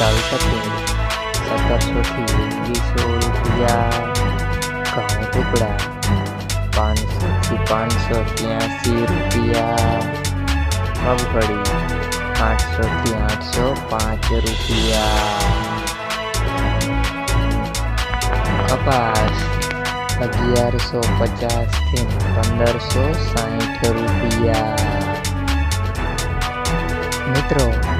साविका पेड़ सत्तर सौ थी सौ रुपया कहाँ टुकड़ा? पाँच सौ थी पाँच सौ तिरासी रुपया। कब मगफड़ी आठ सौ थी आठ सौ पाँच रुपया। कपास अगियार सौ पचास थी पंदर सौ साठ रुपया। मित्रों